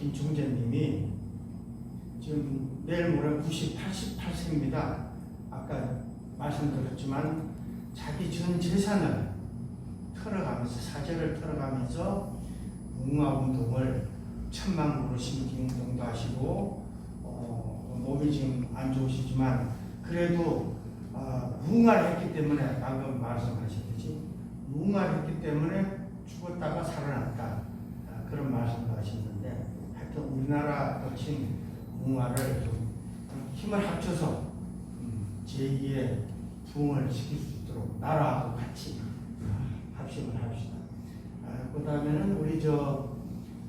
김중재님이 지금 내일 모레 90, 88세입니다. 아까 말씀드렸지만 자기 전 재산을 털어가면서 사제를 털어가면서 문화 운동을 천만 그루 심기 운동도 하시고 어, 몸이 지금 안 좋으시지만 그래도 어, 무응화를 했기 때문에 방금 말씀하셨듯이 무응화를 했기 때문에 죽었다가 살아났다 아, 그런 말씀도 하셨는데 하여튼 우리나라 거친 무응화를 좀 힘을 합쳐서 음, 제2의 부흥을 시킬 수 있도록 나라하고 같이 아, 합심을 합시다. 아, 그 다음에는 우리 저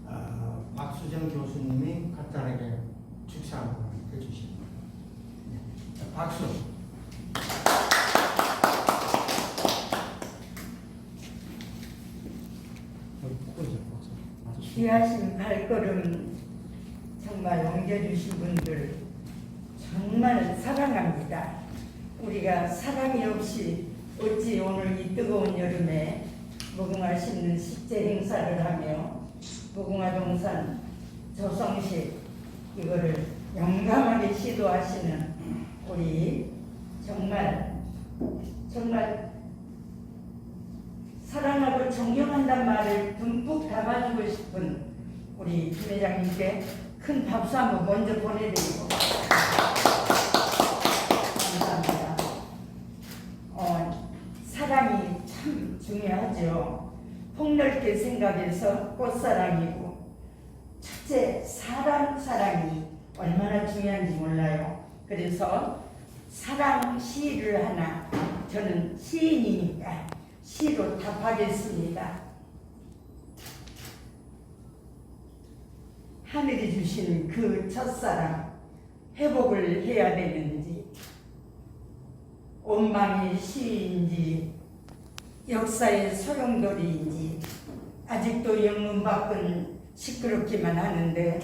아, 박수정 교수님이 간단하게 축사 한번 해주십니다. 네. 자, 박수. 귀하신 발걸음 정말 옮겨주신 분들 정말 사랑합니다. 우리가 사랑이 없이 어찌 오늘 이 뜨거운 여름에 무궁화 심는 식재 행사를 하며 무궁화 동산 조성식 이거를 용감하게 시도하시는 우리 정말 정말 존경한다는 말을 듬뿍 담아주고 싶은 우리 김 회장님께 큰 박수 한번 먼저 보내드리고 감사합니다. 어, 사랑이 참 중요하죠. 폭넓게 생각해서 꽃사랑이고 첫째 사람 사랑이 얼마나 중요한지 몰라요. 그래서 사랑 시를 하나 저는 시인이니까 시로 답하겠습니다. 하늘이 주신 그 첫사랑 회복을 해야 되는지 원망의 시인지 역사의 소용돌이인지 아직도 영문 밖은 시끄럽기만 하는데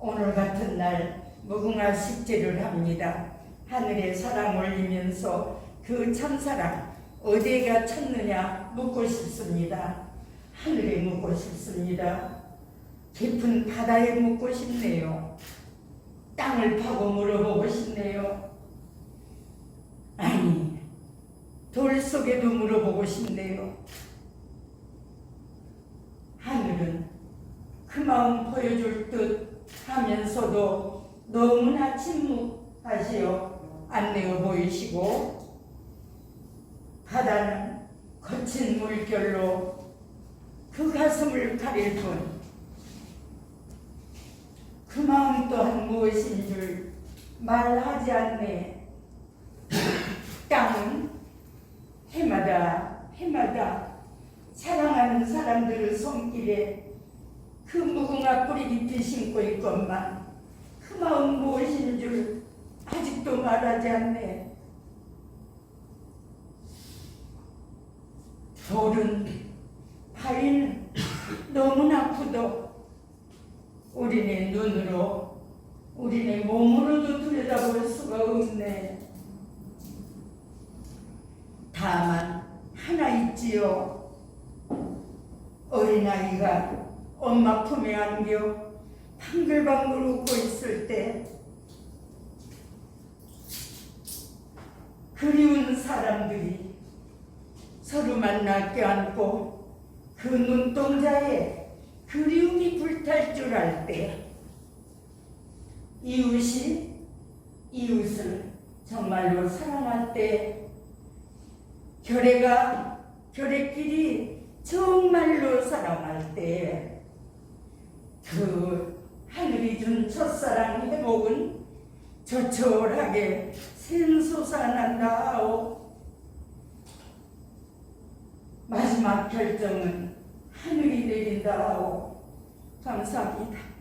오늘 같은 날 무궁화 식재를 합니다. 하늘에 사랑 올리면서 그 참사랑 어디가 쳤느냐 묻고 싶습니다. 하늘에 묻고 싶습니다. 깊은 바다에 묻고 싶네요. 땅을 파고 물어보고 싶네요. 아니, 돌 속에도 물어보고 싶네요. 하늘은 그 마음 보여줄 듯 하면서도 너무나 침묵하시어 안 내어 보이시고 바다는 거친 물결로 그 가슴을 가릴 뿐 그 마음 또한 무엇인 줄 말하지 않네. 땅은 해마다 해마다 사랑하는 사람들의 손길에 그 무궁화 뿌리 깊이 심고 있건만 그 마음 무엇인 줄 아직도 말하지 않네. 돌은 파이는 너무나 아프도 우리네 눈으로 우리네 몸으로도 들여다볼 수가 없네. 다만 하나 있지요. 어린아이가 엄마 품에 안겨 방글방글 웃고 있을 때 그리운 사람들이 서로 만나 껴안고 그 눈동자에 그리움이 불탈 줄 알 때 이웃이 이웃을 정말로 사랑할 때 결애가 결애끼리 정말로 사랑할 때 그 하늘이 준 첫사랑 회복은 저철하게 샘솟아난다오 마지막 결정은 하늘이 내린다오 감사합니다.